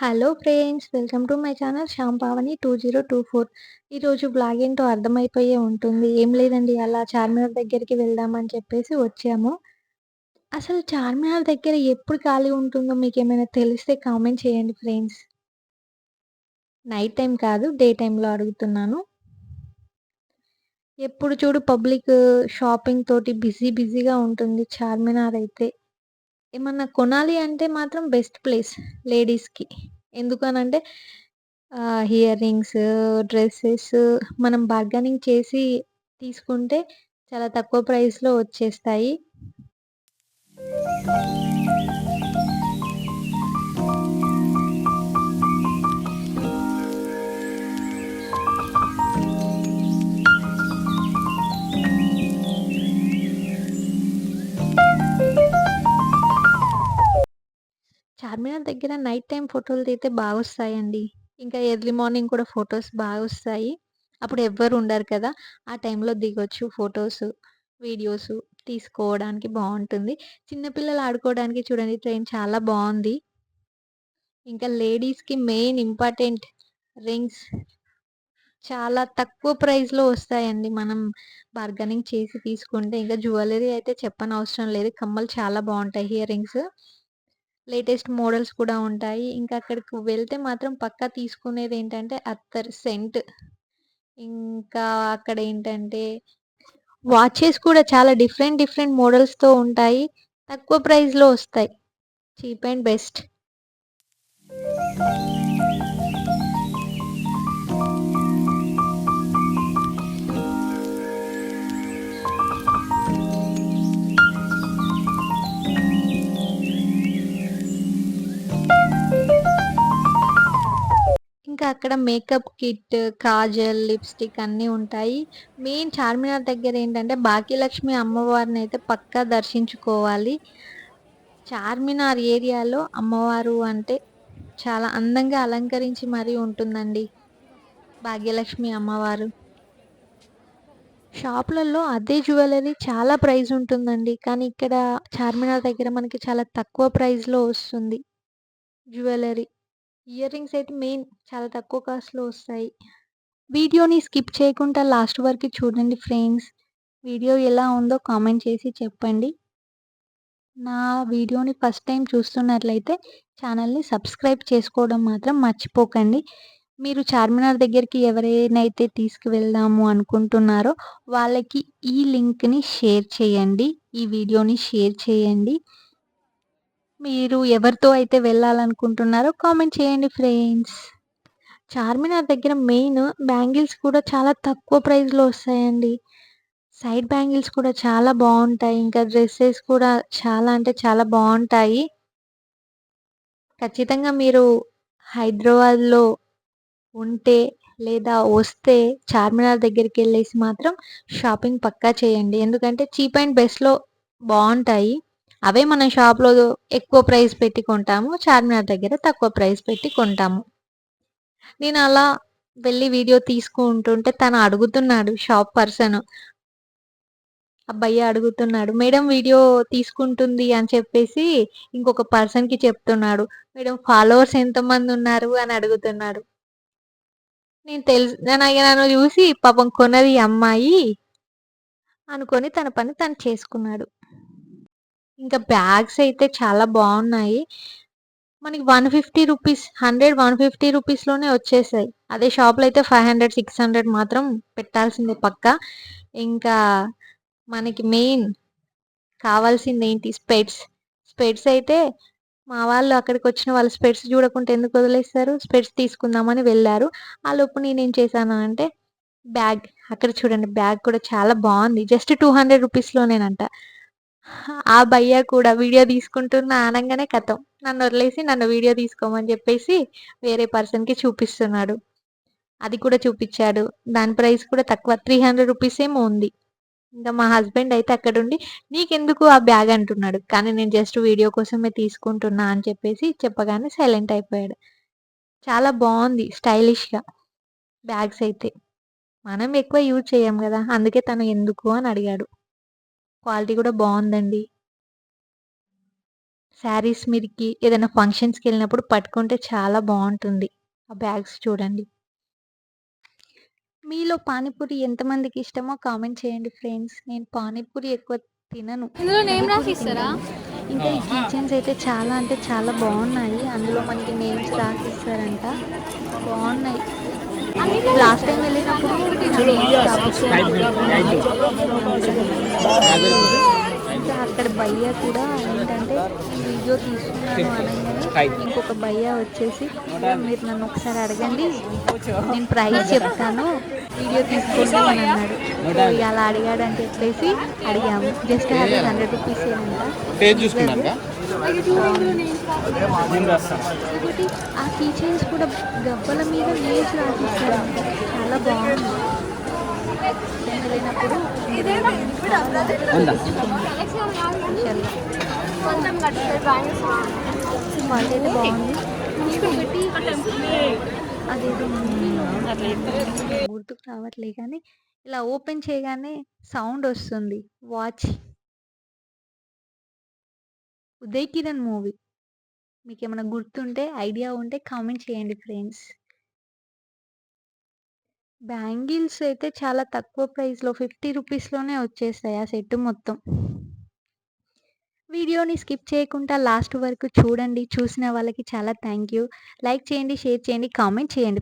Hello friends welcome to my channel Shyam Pavani two zero two four ఈరోజు blog ఏంటో అర్థమైపోయే ఉంటుంది. ఏం లేదండి అలా చార్మినార్ దగ్గరికి వెళ్దామని చెప్పేసి వచ్చాము. అసలు చార్మినార్ దగ్గర ఎప్పుడు ఖాళీ ఉంటుందో మీకు ఏమైనా తెలిస్తే కామెంట్ చేయండి ఫ్రెండ్స్ నైట్ టైం కాదు డే టైంలో అడుగుతున్నాను. ఎప్పుడు చూడు పబ్లిక్ షాపింగ్ తోటి బిజీ బిజీగా ఉంటుంది చార్మినార్ అయితే. ఏమన్నా కొనాలి అంటే మాత్రం బెస్ట్ ప్లేస్ లేడీస్‌కి. ఎందుకనంటే ఆహ్, ఇయర్ రింగ్స్, డ్రెస్సెస్ మనం బార్గెనింగ్ చేసి తీసుకుంటే చాలా తక్కువ ప్రైస్‌లో వచ్చేస్తాయి. చార్మినార్ దగ్గర నైట్ టైం ఫోటోలు తీస్తే బాగొస్తాయండి. ఇంకా ఎర్లీ మార్నింగ్ కూడా ఫొటోస్ బాగా వస్తాయి అప్పుడు ఎవ్వరు ఉండరు కదా! ఆ టైంలో దిగొచ్చు ఫొటోస్, వీడియోస్ తీసుకోవడానికి బాగుంటుంది చిన్నపిల్లలు ఆడుకోవడానికి చూడండి ట్రైన్ చాలా బాగుంది ఇంకా లేడీస్‌కి మెయిన్ ఇంపార్టెంట్ రింగ్స్ చాలా తక్కువ ప్రైస్‌లో వస్తాయండి. మనం బార్గెనింగ్ చేసి తీసుకుంటే ఇంకా జ్యువెలరీ అయితే చెప్పనవసరం లేదు. కమ్మలు చాలా బాగుంటాయి ఇయర్ రింగ్స్. లేటెస్ట్ మోడల్స్ కూడా ఉంటాయి. ఇంకా అక్కడికి వెళ్తే మాత్రం పక్కా తీసుకునేది ఏంటంటే అత్తర్ సెంట్. ఇంకా అక్కడ ఏంటంటే వాచెస్ కూడా చాలా డిఫరెంట్ డిఫరెంట్ మోడల్స్‌తో ఉంటాయి. తక్కువ ప్రైస్‌లో వస్తాయి. Cheap and best. అక్కడ మేకప్ కిట్, కాజల్, లిప్‌స్టిక్ అన్నీ ఉంటాయి. మెయిన్ చార్మినార్ దగ్గర ఏంటంటే భాగ్యలక్ష్మి అయితే పక్కా దర్శించుకోవాలి. చార్మినార్ ఏరియాలో అమ్మవారు అంటే చాలా అందంగా అలంకరించి మరీ ఉంటుందండి. భాగ్యలక్ష్మి అమ్మవారు. షాపులలో అదే జ్యువెలరీ చాలా ప్రైస్ ఉంటుందండి. కానీ ఇక్కడ చార్మినార్ దగ్గర మనకి చాలా తక్కువ ప్రైస్‌లో వస్తుంది. జ్యువెలరీ ఇయర్ రింగ్స్ అయితే మెయిన్ చాలా తక్కువ కాస్ట్‌లో వస్తాయి. వీడియోని స్కిప్ చేయకుండా లాస్ట్ వరకు చూడండి ఫ్రెండ్స్. వీడియో ఎలా ఉందో కామెంట్ చేసి చెప్పండి. నా వీడియోని ఫస్ట్ టైం చూస్తున్నట్లయితే ఛానల్‌ని సబ్స్క్రైబ్ చేసుకోవడం మాత్రం మర్చిపోకండి. మీరు చార్మినార్ దగ్గరికి ఎవరైనైతే తీసుకువెళ్దాము అనుకుంటున్నారో వాళ్ళకి ఈ లింక్‌ని షేర్ చేయండి. ఈ వీడియోని షేర్ చేయండి. మీరు ఎవరితో అయితే వెళ్ళాలనుకుంటున్నారో కామెంట్ చేయండి ఫ్రెండ్స్. చార్మినార్ దగ్గర మెయిన్ బ్యాంగిల్స్ కూడా చాలా తక్కువ ప్రైస్‌లో వస్తాయండి. సైడ్ బ్యాంగిల్స్ కూడా చాలా బాగుంటాయి ఇంకా డ్రెస్సెస్ కూడా చాలా అంటే చాలా బాగుంటాయి ఖచ్చితంగా మీరు హైదరాబాద్‌లో ఉంటే లేదా వస్తే చార్మినార్ దగ్గరికి వెళ్ళేసి మాత్రం షాపింగ్ పక్కా చేయండి. ఎందుకంటే చీప్ అండ్ బెస్ట్‌లో బాగుంటాయి అవే మనం షాప్‌లో ఎక్కువ ప్రైస్ పెట్టి కొంటాము. చార్మినార్ దగ్గర తక్కువ ప్రైస్ పెట్టి కొంటాము. నేను అలా వెళ్ళి వీడియో తీసుకుంటుంటే తను అడుగుతున్నాడు షాప్ పర్సన్. అబ్బాయి అడుగుతున్నాడు. మేడం వీడియో తీసుకుంటుంది అని చెప్పేసి ఇంకొక పర్సన్‌కి చెప్తున్నాడు. మేడం ఫాలోవర్స్ ఎంతమంది ఉన్నారు అని అడుగుతున్నాడు. నేను తెలుసు నేను నన్ను చూసి పాపం కొన్నది అమ్మాయి అనుకొని తన పని తను చేసుకున్నాడు. ఇంకా బ్యాగ్స్ అయితే చాలా బాగున్నాయి మనకి 150 రూపీస్ 100, 150 రూపీస్‌లోనే వచ్చేసాయి. అదే షాప్‌లో అయితే 500, 600 మాత్రం పెట్టాల్సిందే పక్కా. ఇంకా మనకి మెయిన్ కావాల్సింది ఏంటి స్పెట్స్. స్పెట్స్ అయితే మా వాళ్ళు అక్కడికి వచ్చిన వాళ్ళు స్పెట్స్ చూడకుండా ఎందుకు వదిలేస్తారు? స్పెట్స్ తీసుకుందామని వెళ్ళారు ఆ లోపు నేనేం చేశాను అంటే బ్యాగ్ అక్కడ చూడండి బ్యాగ్ కూడా చాలా బాగుంది జస్ట్ 200 రూపీస్‌లోనేనంట. ఆ భయ్యా కూడా వీడియో తీసుకుంటున్నా అనంగానే కథం నన్ను వదిలేసి నన్ను వీడియో తీసుకోమని చెప్పేసి వేరే పర్సన్‌కి చూపిస్తున్నాడు. అది కూడా చూపించాడు దాని ప్రైస్ కూడా తక్కువ 300 రూపీస్ ఏమో ఉంది. ఇంకా మా హస్బెండ్ అయితే అక్కడుండి "నీకెందుకు ఆ బ్యాగ్" అంటున్నాడు. కానీ నేను జస్ట్ వీడియో కోసమే తీసుకుంటున్నా అని చెప్పేసి చెప్పగానే సైలెంట్ అయిపోయాడు. చాలా బాగుంది స్టైలిష్‌గా బ్యాగ్స్ అయితే. మనం ఎక్కువ యూజ్ చేయం కదా అందుకే తను ఎందుకు అని అడిగాడు. క్వాలిటీ కూడా బావుందండి. శారీస్ మీదకి ఏదైనా ఫంక్షన్స్కి వెళ్ళినప్పుడు పట్టుకుంటే చాలా బాగుంటుంది. ఆ బ్యాగ్స్ చూడండి. మీలో పానీపూరి ఎంతమందికి ఇష్టమో కామెంట్ చేయండి ఫ్రెండ్స్. నేను పానీపూరి ఎక్కువ తినను. ఇంకా ఈ కిచెన్స్ అయితే చాలా అంటే చాలా బాగున్నాయి. అందులో మనకి నేమ్స్ రాసిస్తారంట. బాగున్నాయి. లాస్ట్ టైం వెళ్ళినప్పుడు అక్కడ భయ్య కూడా ఏంటంటే వీడియో తీసుకున్నాను అనగానే ఇంకొక భయ్య వచ్చేసి మీరు నన్ను ఒకసారి అడగండి నేను ప్రైస్ చెప్తాను వీడియో తీసుకోండి అని అన్నాడు. అలా అడిగాడంటే ఎట్లేసి అడిగాము. జస్ట్ అది హండ్రెడ్ రూపీస్ ఒకటి ఆ కిచెన్స్ కూడా గవ్వల మీద నేమ్స్ రాసిస్తారు. చాలా బాగుంది. గుర్తుకు రావట్లే కానీ ఇలా ఓపెన్ చేయగానే సౌండ్ వస్తుంది. వాచ్ ఉదయ్ కిరణ్ మూవీ మీకు ఏమైనా గుర్తుంటే ఐడియా ఉంటే కామెంట్ చేయండి ఫ్రెండ్స్ బ్యాంగిల్స్ అయితే చాలా తక్కువ ప్రైస్లో ఫిఫ్టీ రూపీస్లోనే వచ్చేస్తాయి ఆ సెట్ మొత్తం. వీడియోని స్కిప్ చేయకుండా లాస్ట్ వరకు చూడండి. చూసిన వాళ్ళకి చాలా థ్యాంక్ యూ. లైక్ చేయండి షేర్ చేయండి కామెంట్ చేయండి.